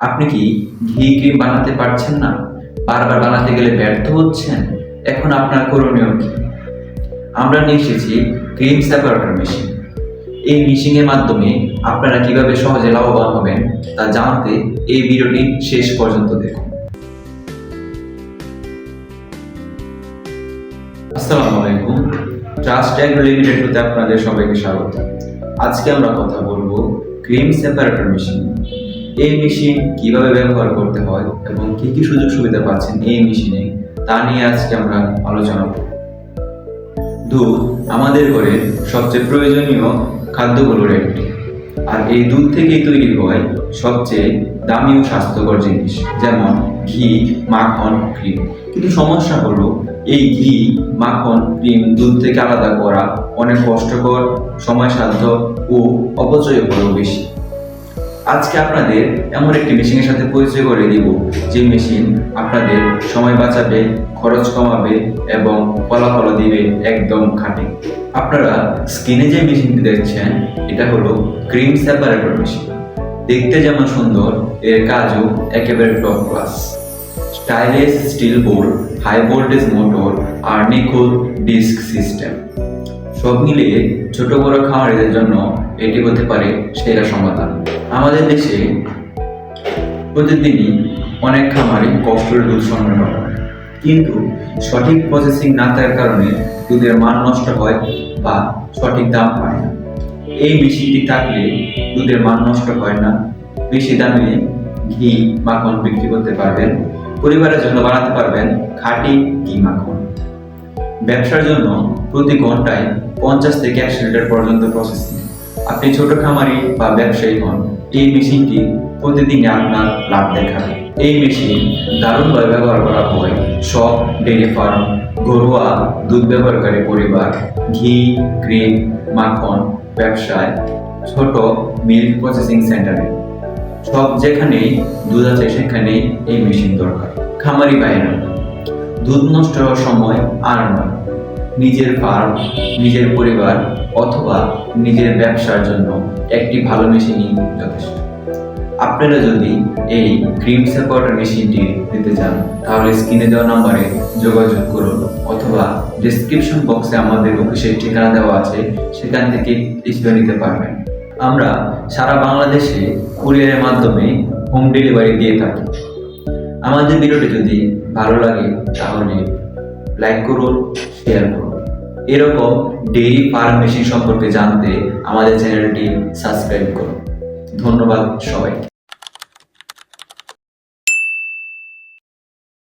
আপনি কি ঘি ক্রিম বানাতে পারছেন না? বারবার বানাতে গেলে ব্যর্থ হচ্ছেন? এখন আপনার করণীয় কি? আমরা নিয়ে এসেছি ক্রিম সেপারেটর মেশিন। এই মেশিনের মাধ্যমে আপনারা কীভাবে সহজে লাভবান হবেন তা জানতে এই ভিডিওটি শেষ পর্যন্ত দেখুন। আসসালামু আলাইকুম। ট্রাস্ট অ্যাগ্রো লিমিটেড হতে আপনাদের সবাইকে স্বাগত। আজকে আমরা কথা বলব ক্রিম সেপারেটর মেশিন এই মেশিন কীভাবে ব্যবহার করতে হয় এবং কি কি সুযোগ সুবিধা পাচ্ছেন এই মেশিনে তা নিয়ে আজকে আমরা আলোচনা করব। দুধ আমাদের ঘরে সবচেয়ে প্রয়োজনীয় খাদ্যগুলোর একটি। আর এই দুধ থেকেই তৈরি হয় সবচেয়ে দামি ও স্বাস্থ্যকর জিনিস, যেমন ঘি, মাখন, ক্রিম। কিন্তু সমস্যা হলো, এই ঘি, মাখন, ক্রিম দুধ থেকে আলাদা করা অনেক কষ্টকর, সময়সাধ্য ও অপচয়করও বেশি। আজকে আপনাদের এমন একটি মেশিনের সাথে পরিচয় করে দিব, যে মেশিন আপনাদের সময় বাঁচাবে, খরচ কমাবে এবং ফলাফল দিবে একদম খাঁটি। আপনারা স্ক্রিনে যে মেশিনটি দেখছেন, এটা হলো ক্রিম সেপারেটর মেশিন দেখতে যেমন সুন্দর, এর কাজও একেবারে top class stylish steel board high voltage motor আর নিখুঁত ডিস্ক সিস্টেম সব মিলিয়ে ছোট বড় খামারিদের জন্য এটি হতে পারে সেরা সমাধান। আমাদের দেশে প্রতিদিনই অনেক খামারে কষ্টের দুধ সংগ্রহ করে কিন্তু সঠিক প্রসেসিং না থাকার কারণে দুধের মান নষ্ট হয় বা সঠিক দাম পায় না। এই মেশিনটি থাকলে দুধের মান নষ্ট হয় না। বেশি দামে ঘি, মাখন বিক্রি করতে পারবেন, পরিবারের জন্য বানাতে পারবেন খাঁটি ঘি, মাখন। ব্যবসার জন্য প্রতি ঘন্টায় পঞ্চাশ থেকে একশো লিটার পর্যন্ত প্রসেসিং আপনি ছোট খামারি বা ব্যবসায়ী হন, এই মেশিনটি প্রতিদিন আপনার লাভ দেখাবে। এই মেশিন দারুণভাবে ব্যবহার করা হয়। সব ডেয়ারি ফার্ম, ঘরোয়া দুধ ব্যবহারকারী পরিবার, ঘি, ক্রিম, মাখন, ব্যবসায়, ছোট মিল্ক প্রসেসিং সেন্টারে। সব যেখানেই দুধ আছে সেখানেই এই মেশিন দরকার। খামারি বাইরে দুধ নষ্ট হওয়ার সময় আর নয়। নিজের ফার্ম, নিজের পরিবার অথবা নিজের ব্যবসার জন্য একটি ভালো মেশিনই যথেষ্ট। আপনারা যদি এই ক্রিম সাপোর্টার মেশিনটি নিতে চান, তাহলে স্ক্রিনে দেওয়া নম্বরে যোগাযোগ করুন অথবা ডিসক্রিপশন বক্সে আমাদের অফিসের ঠিকানা দেওয়া আছে, সেখান থেকে স্টোর নিতে পারবেন। আমরা সারা বাংলাদেশে কুরিয়ারের মাধ্যমে হোম ডেলিভারি দিয়ে থাকি। আমাদের ভিডিওটি যদি ভালো লাগে, তাহলে লাইক করুন শেয়ার করুন। এরকম ডেইরি ফার্ম মেশিন সম্পর্কে জানতে আমাদের চ্যানেলটি সাবস্ক্রাইব করুন। ধন্যবাদ সবাইকে।